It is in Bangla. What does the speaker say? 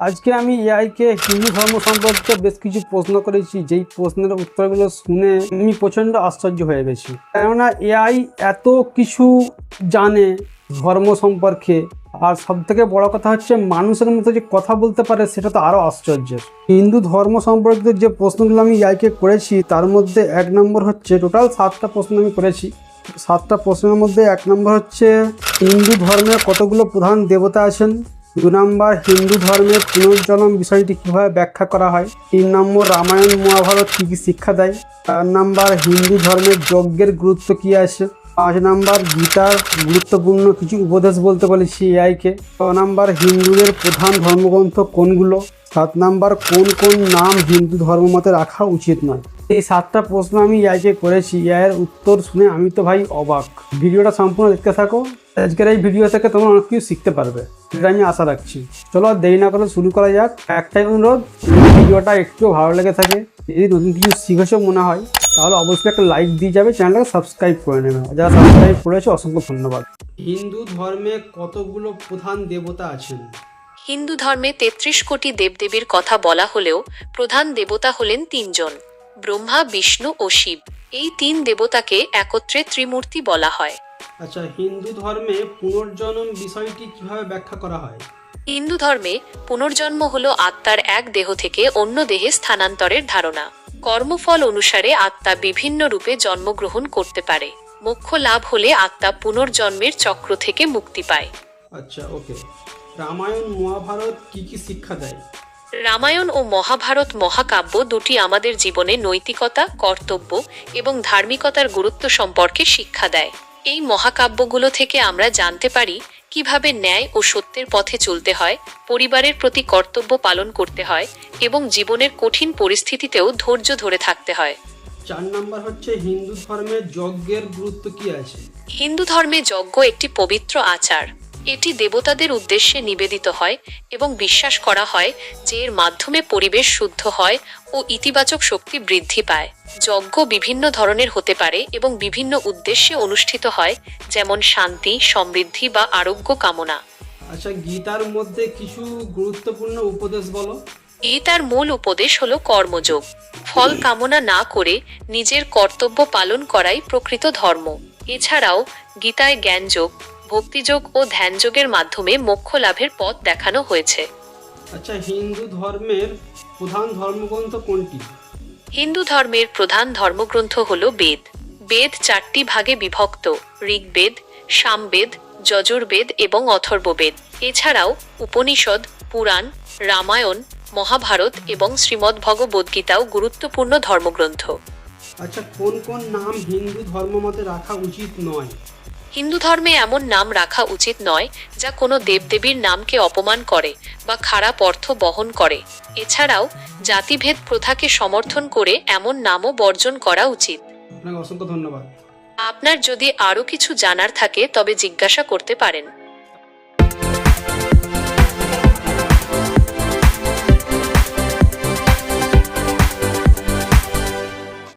আজকে আমি এআইকে হিন্দু ধর্ম সম্পর্কে বেশ কিছু প্রশ্ন করেছি। যেই প্রশ্নের উত্তরগুলো শুনে আমি প্রচণ্ড আশ্চর্য হয়ে গেছি। কেননা এআই এত কিছু জানে ধর্ম সম্পর্কে। আর সব থেকে বড় কথা হচ্ছে মানুষের মতো যে কথা বলতে পারে, সেটা তো আরও আশ্চর্যের হিন্দু ধর্ম সম্পর্কিত যে প্রশ্নগুলো আমি এআইকে করেছি, তার মধ্যে এক নম্বর হচ্ছে, টোটাল সাতটা প্রশ্ন আমি করেছি। সাতটা প্রশ্নের মধ্যে এক নম্বর হচ্ছে, হিন্দু ধর্মে কতগুলো প্রধান দেবতা আছেন? দু নম্বর হিন্দু ধর্মের পুনর্জন্ম বিষয়টি কীভাবে ব্যাখ্যা করা হয়? তিন নম্বর রামায়ণ, মহাভারত কী কী শিক্ষা দেয়? চার নম্বর হিন্দু ধর্মের যজ্ঞের গুরুত্ব কী আছে? পাঁচ নাম্বার গীতার গুরুত্বপূর্ণ কিছু উপদেশ বলতে বলেছি এআইকে ছ নাম্বার হিন্দুদের প্রধান ধর্মগ্রন্থ কোনগুলো? সাত নাম্বার কোন কোন নাম হিন্দু ধর্মমতে রাখা উচিত নয়? এই সাতটা প্রশ্ন আমি এআইকে করেছি এআইয়ের উত্তর শুনে আমি তো ভাই অবাক। ভিডিওটা সম্পূর্ণ দেখতে থাকো। আজকের এই ভিডিও থেকে তোমরা অনেক কিছু শিখতে পারবে এটা আমি আশা রাখছি। চলো আর দেরি না করে শুরু করা যাক। একটাই অনুরোধ ভিডিওটা একটু ভালো লেগে থাকে যদি নতুন কিছু শিখেছো মনে হয় তাহলে অবশ্যই একটা লাইক দিয়ে যাবে চ্যানেলটাকে সাবস্ক্রাইব করে নেবে। যারা সাবস্ক্রাইব করেছে অসংখ্য ধন্যবাদ। হিন্দু ধর্মে কতগুলো প্রধান দেবতা আছেন? হিন্দু ধর্মে তেত্রিশ কোটি দেবদেবীর কথা বলা হলেও প্রধান দেবতা হলেন তিনজন। ব্রহ্মা বিষ্ণু ও শিব। এই তিন দেবতাকে একত্রে ত্রিমূর্তি বলা হয়। আচ্ছা হিন্দু ধর্মে পুনর্জন্ম বিষয়টি কীভাবে ব্যাখ্যা করা হয়? হিন্দু ধর্মে পুনর্জন্ম হল আত্মার এক দেহ থেকে অন্য দেহে স্থানান্তরের ধারণা। কর্মফল অনুসারে আত্মা বিভিন্ন রূপে জন্মগ্রহণ করতে পারে। মোক্ষ লাভ হলে আত্মা পুনর্জন্মের চক্র থেকে মুক্তি পায়। আচ্ছা ওকে। রামায়ণ মহাভারত কি কি শিক্ষা দেয়? রামায়ণ ও মহাভারত মহাকাব্য দুটি আমাদের জীবনে নৈতিকতা কর্তব্য এবং ধার্মিকতার গুরুত্ব সম্পর্কে শিক্ষা দেয়। এই মহাকাব্যগুলো থেকে আমরা জানতে পারি কীভাবে ন্যায় ও সত্যের পথে চলতে হয় পরিবারের প্রতি কর্তব্য পালন করতে হয় এবং জীবনের কঠিন পরিস্থিতিতেও ধৈর্য ধরে থাকতে হয়। চার নাম্বার হচ্ছে হিন্দু ধর্মে যজ্ঞের গুরুত্ব কি আছে? হিন্দু ধর্মে যজ্ঞ একটি পবিত্র আচার। এটি দেবতাদের উদ্দেশ্যে নিবেদিত হয় এবং বিশ্বাস করা হয় যে এর মাধ্যমে পরিবেশ শুদ্ধ হয় ও ইতিবাচক শক্তি বৃদ্ধি পায়। যজ্ঞ বিভিন্ন ধরনের হতে পারে এবং বিভিন্ন উদ্দেশ্যে অনুষ্ঠিত হয় যেমন শান্তি সমৃদ্ধি বা আরোগ্য কামনা। আচ্ছা গীতার মধ্যে কিছু গুরুত্বপূর্ণ উপদেশ বলো। এই তার মূল উপদেশ হলো কর্মযোগ। ফল কামনা না করে নিজের কর্তব্য পালন করাই প্রকৃত ধর্ম। এছাড়াও গীতায় জ্ঞানযোগ ভক্তিযোগ ও ধ্যানযোগের মাধ্যমে মোক্ষ লাভের পথ দেখানো হয়েছে। আচ্ছা হিন্দু ধর্মের প্রধান ধর্মগ্রন্থ কোনটি? হিন্দু ধর্মের প্রধান ধর্মগ্রন্থ হল বেদ। বেদ চারটি ভাগে বিভক্ত ঋগ্বেদ সামবেদ যজুর্বেদ এবং অথর্ববেদ। এছাড়াও উপনিষদ পুরাণ রামায়ণ মহাভারত এবং শ্রীমদ্ ভগবদ্গীতাও গুরুত্বপূর্ণ ধর্মগ্রন্থ। আচ্ছা কোন কোন নাম হিন্দু ধর্মমতে রাখা উচিত নয়? হিন্দু ধর্মে এমন নাম রাখা উচিত নয় যা কোনো দেবদেবীর নামকে অপমান করে বা খারাপ অর্থ বহন করে। এছাড়াও জাতিভেদ প্রথাকে সমর্থন করে এমন নামও বর্জন করা উচিত। অসংখ্য ধন্যবাদ। আপনার যদি আরও কিছু জানার থাকে তবে জিজ্ঞাসা করতে পারেন।